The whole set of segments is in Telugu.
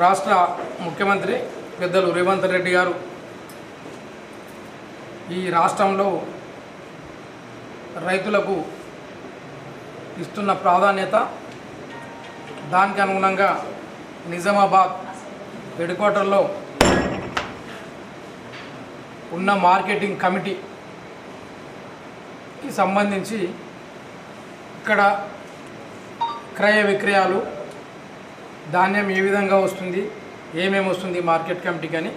రాష్ట్ర ముఖ్యమంత్రి పెద్దలు రేవంత్ రెడ్డి గారు ఈ రాష్ట్రంలో రైతులకు ఇస్తున్న ప్రాధాన్యత దానికి అనుగుణంగా నిజామాబాద్ హెడ్ క్వార్టర్లో ఉన్న మార్కెటింగ్ కమిటీకి సంబంధించి ఇక్కడ క్రయ విక్రయాలు ధాన్యం ఏ విధంగా వస్తుంది ఏమేమి వస్తుంది మార్కెట్ కమిటీకి అని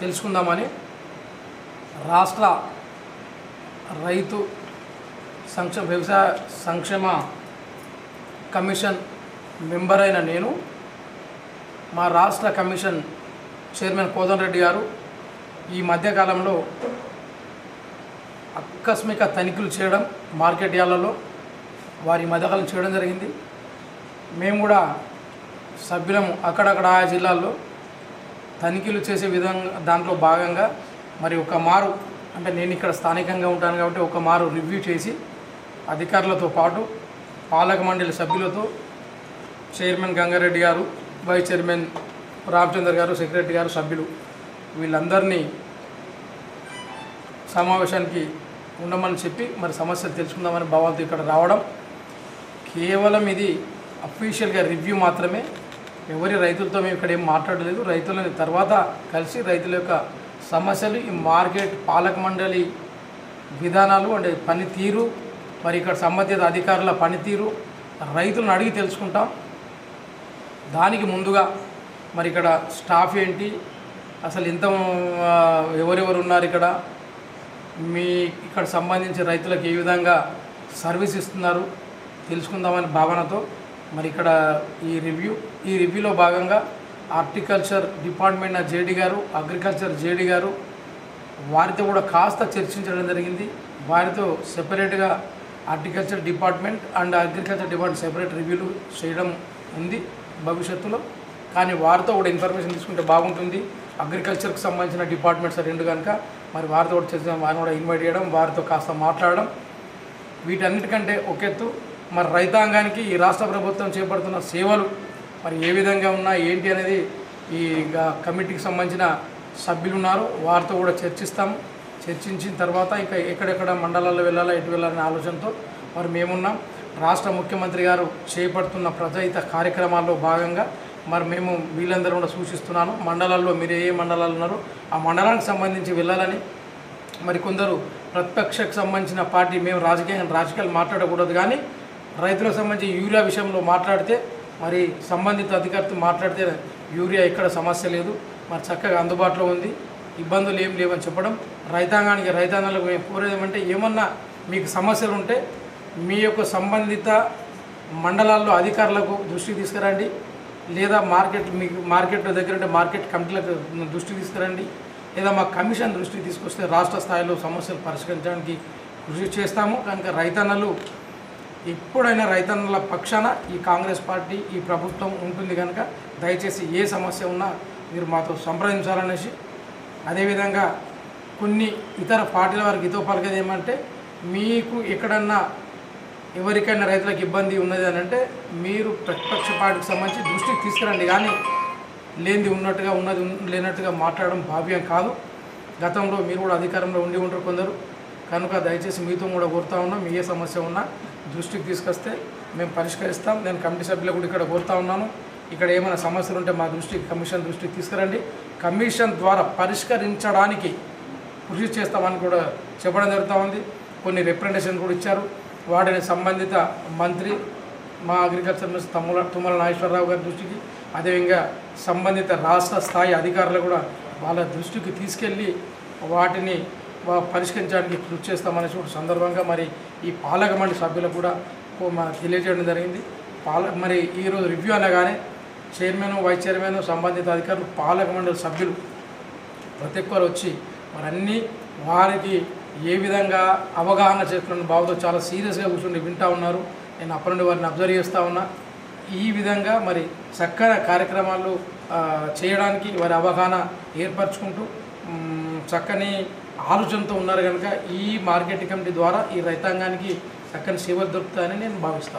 తెలుసుకుందామని రాష్ట్ర రైతు సంక్షేమ వ్యవసాయ సంక్షేమ కమిషన్ మెంబర్ అయిన నేను మా రాష్ట్ర కమిషన్ చైర్మన్ కోదన్ రెడ్డి గారు ఈ మధ్యకాలంలో ఆకస్మిక తనిఖీలు చేయడం మార్కెట్ యార్డ్లలో వారి మధ్యకాలం చేయడం జరిగింది. మేము కూడా సభ్యులము అక్కడక్కడ ఆ జిల్లాల్లో తనిఖీలు చేసే విధంగా దాంట్లో భాగంగా మరి ఒక మారు అంటే నేను ఇక్కడ స్థానికంగా ఉంటాను కాబట్టి ఒక మారు రివ్యూ చేసి అధికారులతో పాటు పాలక మండలి సభ్యులతో చైర్మన్ గంగారెడ్డి గారు వైస్ చైర్మన్ రామచందర్ గారు సెక్రటరీ గారు సభ్యులు వీళ్ళందరినీ సమావేశానికి ఉండమని చెప్పి మరి సమస్యలు తెలుసుకుందామని భావంతో ఇక్కడ రావడం. కేవలం ఇది అఫీషియల్గా రివ్యూ మాత్రమే. ఎవరి రైతులతో మేము ఇక్కడ ఏం మాట్లాడలేదు. రైతులని తర్వాత కలిసి రైతుల యొక్క సమస్యలు ఈ మార్కెట్ పాలక మండలి విధానాలు అంటే పనితీరు మరి ఇక్కడ సంబంధిత అధికారుల పనితీరు రైతులను అడిగి తెలుసుకుంటాం. దానికి ముందుగా మరి ఇక్కడ స్టాఫ్ ఏంటి? అసలు ఇంత ఎవరెవరు ఉన్నారు ఇక్కడ? మీ ఇక్కడ సంబంధించి రైతులకు ఏ విధంగా సర్వీస్ ఇస్తున్నారు? తెలుసుకుందామని భావనతో మరి ఇక్కడ ఈ రివ్యూ ఈ రివ్యూలో భాగంగా హార్టికల్చర్ డిపార్ట్మెంట్ జేడీ గారు అగ్రికల్చర్ జేడీ గారు వారితో కూడా కాస్త చర్చించడం జరిగింది. వారితో సెపరేట్గా horticulture department and agriculture department separate రివ్యూలు చేయడం ఉంది భవిష్యత్తులో. కానీ వారితో కూడా ఇన్ఫర్మేషన్ తీసుకుంటే బాగుంటుంది. అగ్రికల్చర్కి సంబంధించిన డిపార్ట్మెంట్స్ రెండు కనుక మరి వారితో కూడా చర్చ వారిని కూడా ఇన్వైట్ చేయడం వారితో కాస్త మాట్లాడడం వీటన్నిటికంటే ఒక ఎత్తు మరి రైతాంగానికి ఈ రాష్ట్ర ప్రభుత్వం చేపడుతున్న సేవలు మరి ఏ విధంగా ఉన్నాయి ఏంటి అనేది ఈ కమిటీకి సంబంధించిన సభ్యులు ఉన్నారు వారితో కూడా చర్చిస్తాము. చర్చించిన తర్వాత ఇంకా ఎక్కడెక్కడ మండలాల్లో వెళ్ళాలా ఎటు వెళ్ళాలనే ఆలోచనతో మరి మేమున్నాం. రాష్ట్ర ముఖ్యమంత్రి గారు చేపడుతున్న ప్రజాహిత కార్యక్రమాల్లో భాగంగా మరి మేము వీళ్ళందరూ కూడా సూచిస్తున్నాను. మండలాల్లో మీరు ఏ మండలాలు ఉన్నారో ఆ మండలానికి సంబంధించి వెళ్ళాలని మరి కొందరు ప్రతిపక్షకు సంబంధించిన పార్టీ మేము రాజకీయం రాజకీయాలు మాట్లాడకూడదు కానీ రైతులకు సంబంధించి యూరియా విషయంలో మాట్లాడితే మరి సంబంధిత అధికారితో మాట్లాడితే యూరియా ఎక్కడ సమస్య లేదు. మరి చక్కగా అందుబాటులో ఉంది. ఇబ్బందులు ఏం లేవని చెప్పడం రైతాంగానికి రైతాంగాలకు మేము కోరేదేమంటే ఏమన్నా మీకు సమస్యలు ఉంటే మీ యొక్క సంబంధిత మండలాల్లో అధికారులకు దృష్టికి తీసుకురండి. లేదా మార్కెట్ మీకు మార్కెట్ దగ్గర ఉంటే మార్కెట్ కమిటీలకు దృష్టికి తీసుకురండి. లేదా మా కమిషన్ దృష్టికి తీసుకొస్తే రాష్ట్ర స్థాయిలో సమస్యలు పరిష్కరించడానికి కృషి చేస్తాము. కనుక రైతన్నలు ఎప్పుడైనా రైతన్నల పక్షాన ఈ కాంగ్రెస్ పార్టీ ఈ ప్రభుత్వం ఉంటుంది కనుక దయచేసి ఏ సమస్య ఉన్నా మీరు మాతో సంప్రదించాలనేసి అదేవిధంగా కొన్ని ఇతర పార్టీల వారికి ఇతో పలికేది ఏమంటే మీకు ఎక్కడన్నా ఎవరికైనా రైతులకు ఇబ్బంది ఉన్నది అని అంటే మీరు ప్రతిపక్ష పార్టీకి సంబంధించి దృష్టికి తీసుకురండి. కానీ లేనిది ఉన్నట్టుగా ఉన్నది ఉన్- లేనట్టుగా మాట్లాడడం భావ్యం కాదు. గతంలో మీరు కూడా అధికారంలో ఉండి ఉంటారు కొందరు. కనుక దయచేసి మీతో కూడా కోరుతా ఉన్నాం. ఏ సమస్య ఉన్నా దృష్టికి తీసుకొస్తే మేము పరిష్కరిస్తాం. నేను కమిటీ సభ్యులకు కూడా ఇక్కడ కోరుతా ఉన్నాను. ఇక్కడ ఏమైనా సమస్యలు ఉంటే మా దృష్టికి కమిషన్ దృష్టికి తీసుకురండి. కమిషన్ ద్వారా పరిష్కరించడానికి కృషి చేస్తామని కూడా చెప్పడం జరుగుతూ ఉంది. కొన్ని రిప్రజెంటేషన్ కూడా ఇచ్చారు. వాటిని సంబంధిత మంత్రి మా అగ్రికల్చర్ మినిస్టర్ తమ్ముల తుమ్మల నాగేశ్వరరావు గారి దృష్టికి అదేవిధంగా సంబంధిత రాష్ట్ర స్థాయి అధికారులు కూడా వాళ్ళ దృష్టికి తీసుకెళ్ళి వాటిని పరిష్కరించడానికి కృషి చేస్తామనే చోటు సందర్భంగా మరి ఈ పాలక మండలి సభ్యులకు కూడా తెలియజేయడం జరిగింది. పాల మరి ఈరోజు రివ్యూ అనగానే చైర్మన్ వైస్ చైర్మన్ సంబంధిత అధికారులు పాలక మండలి సభ్యులు ప్రతి ఒక్కరు వచ్చి మరి అన్నీ వారికి ఏ విధంగా అవగాహన చేస్తున్న బాబుతో చాలా సీరియస్గా కూర్చుని వింటూ ఉన్నారు. నేను అప్పటి నుండి వారిని అబ్జర్వ్ చేస్తూ ఉన్నా. ఈ విధంగా మరి చక్కగా కార్యక్రమాలు చేయడానికి వారి అవగాహన ఏర్పరచుకుంటూ చక్కని ఆలోచనతో ఉన్నారు కనుక ఈ మార్కెట్ కమిటీ ద్వారా ఈ రైతాంగానికి చక్కని సేవలు దొరుకుతాయని నేను భావిస్తూ